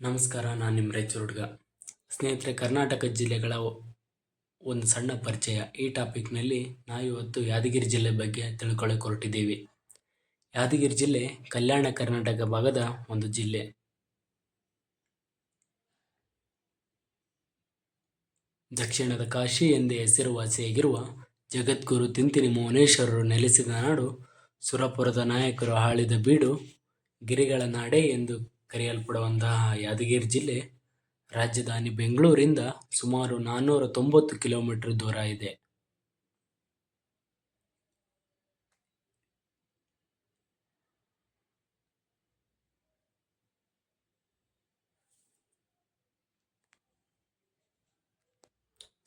ನಮಸ್ಕಾರ, ನಾನು ನಿಮ್ಮ ರಾಯಚೂರು ಹುಡುಗ. ಸ್ನೇಹಿತರೆ, ಕರ್ನಾಟಕ ಜಿಲ್ಲೆಗಳ ಒಂದು ಸಣ್ಣ ಪರಿಚಯ. ಈ ಟಾಪಿಕ್ನಲ್ಲಿ ನಾವು ಇವತ್ತು ಯಾದಗಿರಿ ಜಿಲ್ಲೆ ಬಗ್ಗೆ ತಿಳ್ಕೊಳ್ಳೋಕೆ ಹೊರಟಿದ್ದೀವಿ. ಯಾದಗಿರಿ ಜಿಲ್ಲೆ ಕಲ್ಯಾಣ ಕರ್ನಾಟಕ ಭಾಗದ ಒಂದು ಜಿಲ್ಲೆ. ದಕ್ಷಿಣದ ಕಾಶಿ ಎಂದೇ ಹೆಸರುವಾಸಿಯಾಗಿರುವ ಜಗದ್ಗುರು ತಿಂತಿನಿ ಮೌನೇಶ್ವರರು ನೆಲೆಸಿದ ನಾಡು, ಸುರಪುರದ ನಾಯಕರು ಆಳಿದ ಬೀಡು, ಗಿರಿಗಳ ನಾಡೆ ಎಂದು ಕರೆಯಲ್ಪಡುವಂತಹ ಯಾದಗಿರಿ ಜಿಲ್ಲೆ ರಾಜಧಾನಿ ಬೆಂಗಳೂರಿಂದ ಸುಮಾರು ನಾನ್ನೂರ ತೊಂಬತ್ತು ಕಿಲೋಮೀಟರ್ ದೂರ ಇದೆ.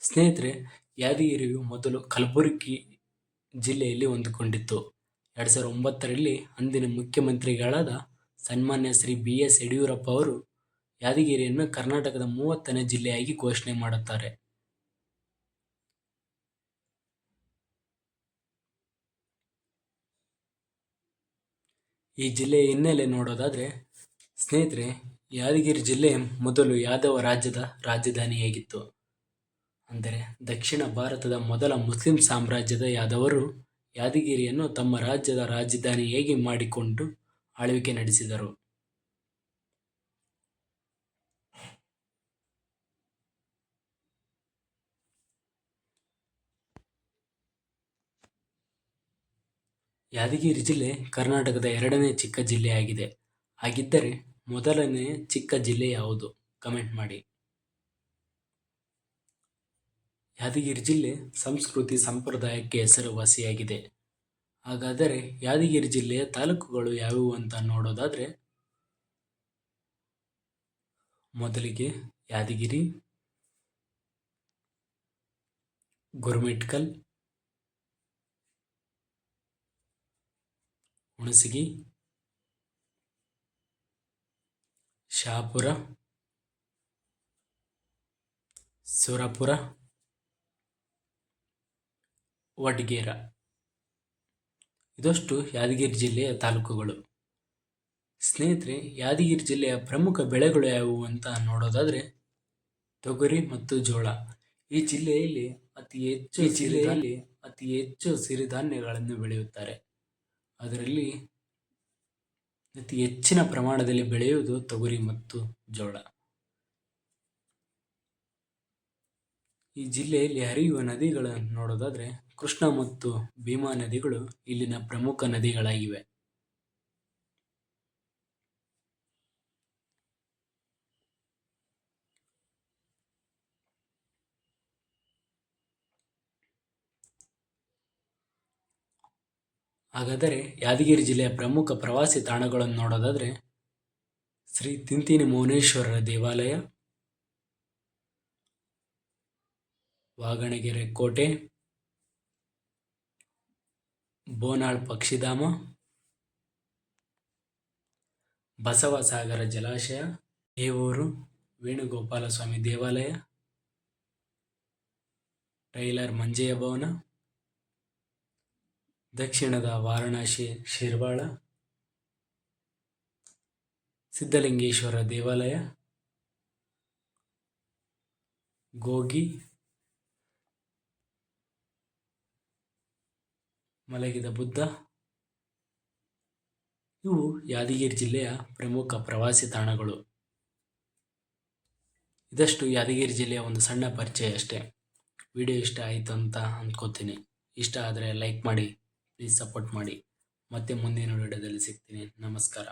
ಸ್ನೇಹಿತರೆ, ಯಾದಗಿರಿಯು ಮೊದಲು ಕಲಬುರಗಿ ಜಿಲ್ಲೆಯಲ್ಲಿ ಹೊಂದಿಕೊಂಡಿತ್ತು ಎರಡು ಸಾವಿರದ ಒಂಬತ್ತರಲ್ಲಿ ಅಂದಿನ ಮುಖ್ಯಮಂತ್ರಿಗಳಾದ ಸನ್ಮಾನ್ಯ ಶ್ರೀ ಬಿ ಎಸ್ ಯಡಿಯೂರಪ್ಪ ಅವರು ಯಾದಗಿರಿಯನ್ನು ಕರ್ನಾಟಕದ ಮೂವತ್ತನೇ ಜಿಲ್ಲೆಯಾಗಿ ಘೋಷಣೆ ಮಾಡುತ್ತಾರೆ. ಈ ಜಿಲ್ಲೆಯ ಹಿನ್ನೆಲೆ ನೋಡೋದಾದರೆ, ಸ್ನೇಹಿತರೆ, ಯಾದಗಿರಿ ಜಿಲ್ಲೆ ಮೊದಲು ಯಾದವ ರಾಜ್ಯದ ರಾಜಧಾನಿಯಾಗಿತ್ತು. ಅಂದರೆ ದಕ್ಷಿಣ ಭಾರತದ ಮೊದಲ ಮುಸ್ಲಿಂ ಸಾಮ್ರಾಜ್ಯದ ಯಾದವರು ಯಾದಗಿರಿಯನ್ನು ತಮ್ಮ ರಾಜ್ಯದ ರಾಜಧಾನಿಯಾಗಿ ಮಾಡಿಕೊಂಡು ಆಳ್ವಿಕೆ ನಡೆಸಿದರು. ಯಾದಗಿರಿ ಜಿಲ್ಲೆ ಕರ್ನಾಟಕದ ಎರಡನೇ ಚಿಕ್ಕ ಜಿಲ್ಲೆಯಾಗಿದೆ. ಹಾಗಿದ್ದರೆ ಮೊದಲನೇ ಚಿಕ್ಕ ಜಿಲ್ಲೆ ಯಾವುದು? ಕಮೆಂಟ್ ಮಾಡಿ. ಯಾದಗಿರಿ ಜಿಲ್ಲೆ ಸಂಸ್ಕೃತಿ ಸಂಪ್ರದಾಯಕ್ಕೆ ಹೆಸರುವಾಸಿಯಾಗಿದೆ. ಹಾಗಾದರೆ ಯಾದಗಿರಿ ಜಿಲ್ಲೆಯ ತಾಲೂಕುಗಳು ಯಾವುವು ಅಂತ ನೋಡೋದಾದರೆ ಮೊದಲಿಗೆ ಯಾದಗಿರಿ ಗುರುಮಿಟ್ಕಲ್ ಹುಣಸಗಿ ಶಾಪುರ ಸುರಪುರ ವಡ್ಗೇರ. ಇದಷ್ಟು ಯಾದಗಿರಿ ಜಿಲ್ಲೆಯ ತಾಲೂಕುಗಳು. ಸ್ನೇಹಿತರೆ ಯಾದಗಿರಿ ಜಿಲ್ಲೆಯ ಪ್ರಮುಖ ಬೆಳೆಗಳು ಯಾವುವು ಅಂತ ನೋಡೋದಾದರೆ ತೊಗರಿ ಮತ್ತು ಜೋಳ. ಈ ಜಿಲ್ಲೆಯಲ್ಲಿ ಅತಿ ಹೆಚ್ಚು ಜಿಲ್ಲೆಯಲ್ಲಿ ಅತಿ ಹೆಚ್ಚು ಸಿರಿಧಾನ್ಯಗಳನ್ನು ಬೆಳೆಯುತ್ತಾರೆ. ಅದರಲ್ಲಿ ಅತಿ ಹೆಚ್ಚಿನ ಪ್ರಮಾಣದಲ್ಲಿ ಬೆಳೆಯುವುದು ತೊಗರಿ ಮತ್ತು ಜೋಳ. ಈ ಜಿಲ್ಲೆಯಲ್ಲಿ ಹರಿಯುವ ನದಿಗಳನ್ನು ನೋಡೋದಾದರೆ ಕೃಷ್ಣ ಮತ್ತು ಭೀಮಾ ನದಿಗಳು ಇಲ್ಲಿನ ಪ್ರಮುಖ ನದಿಗಳಾಗಿವೆ. ಹಾಗಾದರೆ ಯಾದಗಿರಿ ಜಿಲ್ಲೆಯ ಪ್ರಮುಖ ಪ್ರವಾಸಿ ತಾಣಗಳನ್ನು ನೋಡೋದಾದರೆ ಶ್ರೀ ತಿಂತಿನಿ ಮೌನೇಶ್ವರರ ದೇವಾಲಯ ವಾಗಣಗೆರೆ ಕೋಟೆ, ಬೋನಾಳ್ ಪಕ್ಷಿಧಾಮ, ಬಸವಸಾಗರ ಜಲಾಶಯ, ಏವೂರು, ವೇಣುಗೋಪಾಲಸ್ವಾಮಿ ದೇವಾಲಯ, ಟೈಲರ್ ಮಂಜೆಯ ಭವನ, ದಕ್ಷಿಣದ ವಾರಣಾಸಿ ಶಿರ್ವಾಳ, ಸಿದ್ಧಲಿಂಗೇಶ್ವರ ದೇವಾಲಯ, ಗೋಗಿ ಮಲಗಿದ ಬುದ್ಧ. ಇವು ಯಾದಗಿರಿ ಜಿಲ್ಲೆಯ ಪ್ರಮುಖ ಪ್ರವಾಸಿ ತಾಣಗಳು. ಇದಷ್ಟು ಯಾದಗಿರಿ ಜಿಲ್ಲೆಯ ಒಂದು ಸಣ್ಣ ಪರಿಚಯ ಅಷ್ಟೇ. ವಿಡಿಯೋ ಇಷ್ಟ ಆಯಿತು ಅಂತ ಅಂದ್ಕೋತೀನಿ ಇಷ್ಟ ಆದರೆ ಲೈಕ್ ಮಾಡಿ ಪ್ಲೀಸ್ ಸಪೋರ್ಟ್ ಮಾಡಿ. ಮತ್ತೆ ಮುಂದಿನ ವಿಡಿಯೋದಲ್ಲಿ ಸಿಗ್ತೀನಿ. ನಮಸ್ಕಾರ.